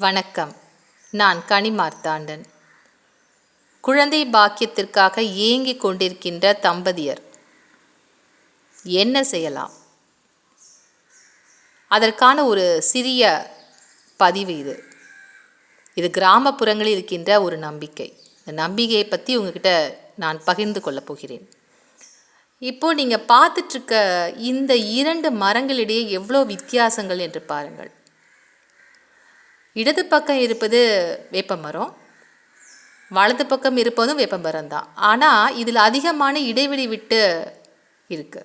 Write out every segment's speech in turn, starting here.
வணக்கம். நான் கனிமார்த்தாண்டன். குழந்தை பாக்கியத்திற்காக ஏங்கிக் கொண்டிருக்கின்ற தம்பதியர். என்ன செய்யலாம்? அதற்கான ஒரு சிறிய பதிவு இது. இது கிராமப்புறங்களில் இருக்கின்ற ஒரு நம்பிக்கை. இந்த நம்பிக்கையை பற்றி உங்ககிட்ட நான் பகிர்ந்து கொள்ளப் போகிறேன். இப்போது நீங்கள் பார்த்துட்ருக்க இந்த இரண்டு மரங்களிடையே எவ்வளோ வித்தியாசங்கள் என்று பாருங்கள். இடது பக்கம் இருப்பது வேப்பமரம் வலது பக்கம் இருப்பதும் வேப்பமரம் தான் ஆனால் இதில் அதிகமான இடைவெளி விட்டு இருக்கு.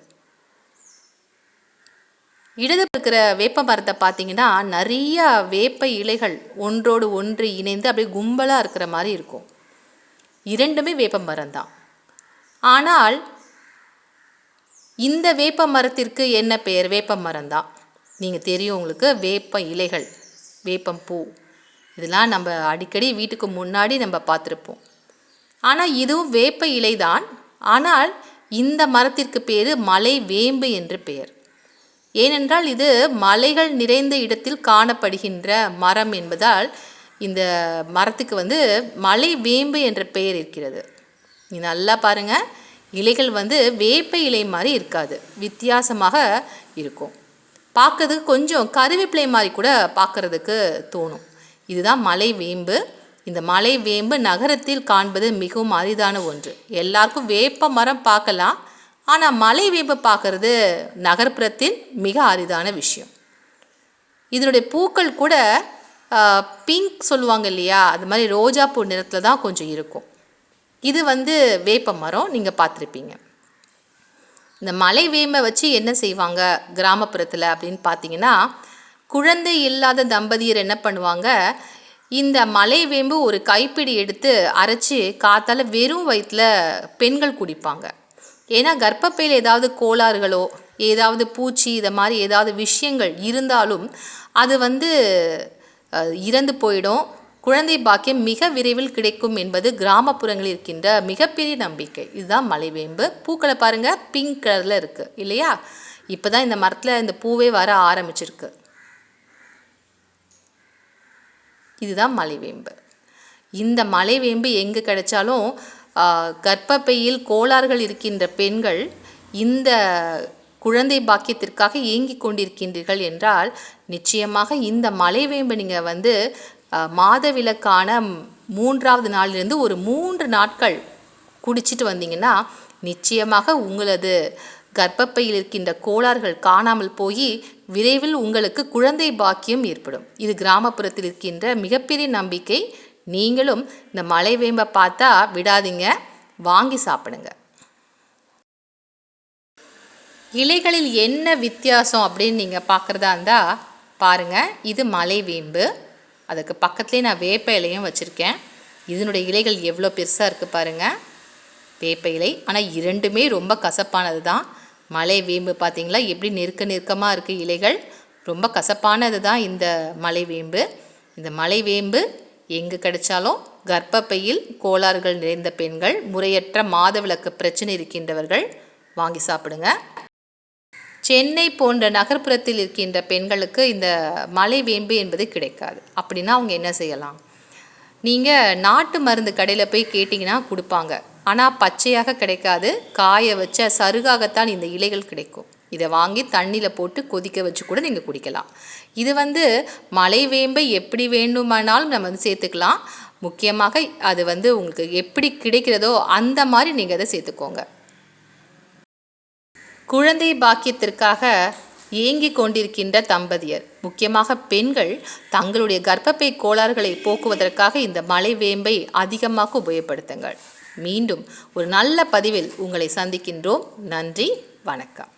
இடது இருக்கிற வேப்ப மரத்தை பார்த்தீங்கன்னா நிறைய வேப்ப இலைகள் ஒன்றோடு ஒன்று இணைந்து அப்படியே கும்பலாக இருக்கிற மாதிரி இருக்கும். இரண்டுமே வேப்ப மரம் தான் ஆனால் இந்த வேப்ப மரத்திற்கு என்ன பெயர்? வேப்ப மரம் தான் நீங்கள் தெரியும் உங்களுக்கு வேப்ப இலைகள். வேப்பம் பூ. இதெல்லாம் நம்ம அடிக்கடி வீட்டுக்கு முன்னாடி நம்ம பார்த்துருப்போம். ஆனால் இதுவும் வேப்ப இலை தான் ஆனால் இந்த மரத்திற்கு பேர் மலை வேம்பு என்று பெயர். ஏனென்றால் இது மலைகள் நிறைந்த இடத்தில் காணப்படுகின்ற மரம் என்பதால் இந்த மரத்துக்கு வந்து மலை வேம்பு என்ற பெயர் இருக்கிறது. நீ நல்லா பாருங்கள் இலைகள் வந்து வேப்ப இலை மாதிரி இருக்காது. வித்தியாசமாக இருக்கும். பார்க்கறதுக்கு கொஞ்சம் கருவேப்பிலை மாதிரி கூட பார்க்குறதுக்கு தோணும். இதுதான் மலை வேம்பு. இந்த மலை வேம்பு நகரத்தில் காண்பது மிகவும் அரிதான ஒன்று. எல்லாருக்கும் வேப்ப மரம் பார்க்கலாம். ஆனால் மலை வேம்பு பார்க்கறது நகர்ப்புறத்தில் மிக அரிதான விஷயம். இதனுடைய பூக்கள் கூட பிங்க் சொல்லுவாங்க இல்லையா? அது மாதிரி ரோஜா பூ நிறத்தில் தான் கொஞ்சம் இருக்கும். இது வந்து வேப்ப மரம் நீங்கள் பார்த்துருப்பீங்க. இந்த மலை வேம்பை வச்சு என்ன செய்வாங்க கிராமப்புறத்தில் அப்படின்னு பார்த்தீங்கன்னா குழந்தை இல்லாத தம்பதியர் என்ன பண்ணுவாங்க இந்த மலை வேம்பு ஒரு கைப்பிடி எடுத்து அரைச்சி காத்தால் வெறும் வயிற்றில் பெண்கள் குடிப்பாங்க. ஏன்னா கர்ப்பப்பையில் ஏதாவது கோளாறுகளோ ஏதாவது பூச்சி இதை மாதிரி ஏதாவது விஷயங்கள் இருந்தாலும் அது வந்து இறந்து போயிடும். குழந்தை பாக்கியம் மிக விரைவில் கிடைக்கும் என்பது கிராமப்புறங்களில் இருக்கின்ற மிகப்பெரிய நம்பிக்கை. இதுதான் மலைவேம்பு. பூக்களை பாருங்கள் பிங்க் கலரில் இருக்குது இல்லையா? இப்போ தான் இந்த மரத்தில் இந்த பூவே வர ஆரம்பிச்சிருக்கு. இதுதான் மலைவேம்பு. இந்த மலைவேம்பு எங்கே கிடைச்சாலும் கர்ப்பப்பையில் கோளாறுகள் இருக்கின்ற பெண்கள் இந்த குழந்தை பாக்கியத்திற்காக ஏங்கி கொண்டிருக்கின்றீர்கள் என்றால் நிச்சயமாக இந்த மலைவேம்பு நீங்கள் வந்து மாதவிலக்கான மூன்றாவது நாளிலிருந்து ஒரு மூன்று நாட்கள் குடிச்சிட்டு வந்தீங்கன்னா நிச்சயமாக உங்களது கர்ப்பப்பையில் இருக்கின்ற கோளாறுகள் காணாமல் போய் விரைவில் உங்களுக்கு குழந்தை பாக்கியம் ஏற்படும். இது கிராமப்புறத்தில் இருக்கின்ற மிகப்பெரிய நம்பிக்கை. நீங்களும் இந்த மலை வேம்பை பார்த்தா விடாதீங்க. வாங்கி சாப்பிடுங்க. இலைகளில் என்ன வித்தியாசம் அப்படின்னு நீங்கள் பார்க்குறதா இருந்தால் பாருங்கள் இது மலை வேம்பு. அதுக்கு பக்கத்துலேயே நான் வேப்ப இலையும் வச்சுருக்கேன். இதனுடைய இலைகள் எவ்வளோ பெருசாக இருக்குது பாருங்கள் வேப்ப இலை. ஆனால் இரண்டுமே ரொம்ப கசப்பானது தான் மலை வேம்பு பார்த்திங்களா எப்படி நெருக்க நெருக்கமாக இருக்குது இலைகள். ரொம்ப கசப்பானது தான் இந்த மலை வேம்பு. இந்த மலை வேம்பு எங்கே கிடைச்சாலும் கர்ப்பப்பையில் கோளாறுகள் நிறைந்த பெண்கள் முறையற்ற மாதவிலக்கு பிரச்சனை இருக்கின்றவர்கள் வாங்கி சாப்பிடுங்க. சென்னை போன்ற நகர்ப்புறத்தில் இருக்கின்ற பெண்களுக்கு இந்த மலை வேம்பு என்பது கிடைக்காது. அப்படின்னா அவங்க என்ன செய்யலாம்? நீங்கள் நாட்டு மருந்து கடையில் போய் கேட்டிங்கன்னா கொடுப்பாங்க. ஆனால் பச்சையாக கிடைக்காது. காய வச்ச சருகாகத்தான் இந்த இலைகள் கிடைக்கும். இதை வாங்கி தண்ணியில் போட்டு கொதிக்க வச்சு கூட நீங்கள் குடிக்கலாம். இது வந்து மலை வேம்பை எப்படி வேண்டுமானாலும் நம்ம வந்து சேர்த்துக்கலாம். முக்கியமாக அது வந்து உங்களுக்கு எப்படி கிடைக்கிறதோ அந்த மாதிரி நீங்கள் அதை சேர்த்துக்கோங்க. குழந்தை பாக்கியத்திற்காக ஏங்கி கொண்டிருக்கின்ற தம்பதியர். முக்கியமாக பெண்கள் தங்களுடைய கர்ப்பப்பை கோளாறுகளை போக்குவதற்காக இந்த மலை வேம்பை அதிகமாக உபயோகப்படுத்துங்கள். மீண்டும் ஒரு நல்ல பதிவில் உங்களை சந்திக்கின்றோம். நன்றி வணக்கம்.